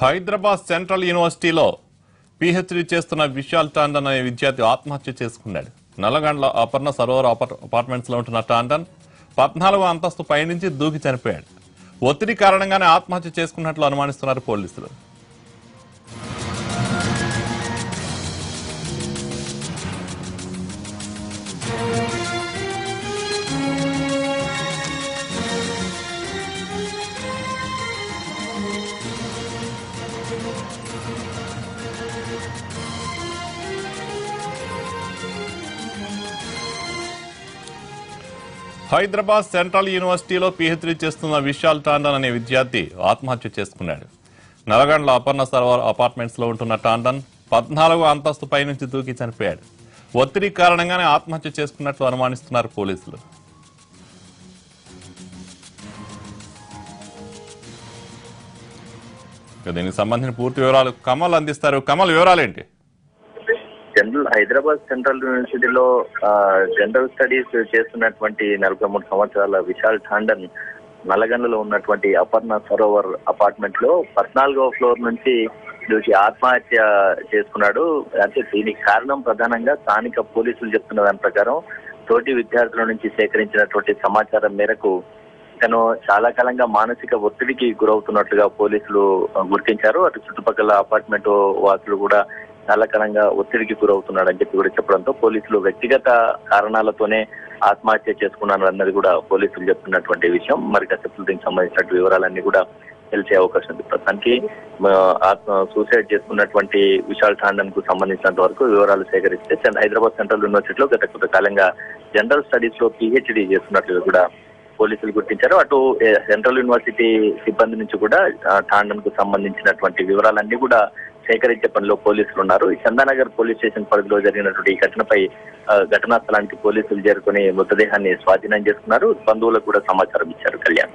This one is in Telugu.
హైదరాబాద్ సెంట్రల్ యూనివర్సిటీలో పిహెచ్డి చేస్తున్న విశాల్ టాండన్ అనే విద్యార్థి ఆత్మహత్య చేసుకున్నాడు. నల్లగండ్ల అపర్ణ సరోవర్ అపార్- అపార్ట్మెంట్స్లో ఉంటున్న టాండన్ పద్నాలుగో అంతస్తు పైనుంచి దూకి చనిపోయాడు. ఒత్తిడి కారణంగానే ఆత్మహత్య చేసుకున్నట్లు అనుమానిస్తున్నారు పోలీసులు. హైదరాబాద్ సెంట్రల్ యూనివర్సిటీలో పిహెచ్డీ చేస్తున్న విశాల్ టాండన్ అనే విద్యార్థి ఆత్మహత్య చేసుకున్నాడు. నల్గొండల అపర్ణ సర్వర్ అపార్ట్మెంట్స్లో ఉంటున్న టాండన్ పద్నాలుగో అంతస్తు పైనుంచి దూకి చనిపోయాడు. ఒత్తిడి కారణంగానే ఆత్మహత్య చేసుకున్నట్లు అనుమానిస్తున్నారు పోలీసులు. దీనికి సంబంధించిన పూర్తి వివరాలు కమల్ అందిస్తారు. కమల్ వివరాలేంటి? జనరల్ హైదరాబాద్ సెంట్రల్ యూనివర్సిటీలో ఆ, జనరల్ స్టడీస్ చేస్తున్నటువంటి నలభై మూడు సంవత్సరాల విశాల్ ఠాండన్ నల్లగండలో ఉన్నటువంటి అపర్ణ సరోవర్ అపార్ట్మెంట్లో పద్నాలుగో ఫ్లోర్ నుంచి దూకి ఆత్మహత్య చేసుకున్నాడు. అంటే దీనికి కారణం ప్రధానంగా స్థానిక పోలీసులు చెప్తున్న దాని ప్రకారం తోటి విద్యార్థుల నుంచి సేకరించినటువంటి సమాచారం మేరకు తను చాలా కాలంగా మానసిక ఒత్తిడికి గురవుతున్నట్లుగా పోలీసులు గుర్తించారు. అటు చుట్టుపక్కల అపార్ట్మెంట్ వాసులు కూడా చాలా కాలంగా ఒత్తిడికి గురవుతున్నాడని చెప్పి కూడా చెప్పడంతో పోలీసులు వ్యక్తిగత కారణాలతోనే ఆత్మహత్య చేసుకున్నాను అన్నది కూడా పోలీసులు చెప్తున్నటువంటి విషయం. మరి కాసేపు దీనికి సంబంధించిన వివరాలన్నీ కూడా తెలిసే అవకాశం ఉంది. ప్రస్తుతానికి ఆత్మ సూసైడ్ చేసుకున్నటువంటి విశాల్ ఠాండన్కు సంబంధించినంత వరకు వివరాలు సేకరిస్తే హైదరాబాద్ సెంట్రల్ యూనివర్సిటీలో గత కొంతకాలంగా జనరల్ స్టడీస్లో పిహెచ్డి చేస్తున్నట్లు కూడా పోలీసులు గుర్తించారు. అటు సెంట్రల్ యూనివర్సిటీ సిబ్బంది నుంచి కూడా టాండన్కు సంబంధించినటువంటి వివరాలన్నీ కూడా సేకరించే పనిలో పోలీసులు ఉన్నారు. ఈ చందానగర్ పోలీస్ స్టేషన్ పరిధిలో జరిగినటువంటి ఈ ఘటనపై ఆ, ఘటనా స్థలానికి పోలీసులు చేరుకుని మృతదేహాన్ని స్వాధీనం చేసుకున్నారు. బంధువులకు కూడా సమాచారం ఇచ్చారు కళ్యాణ్.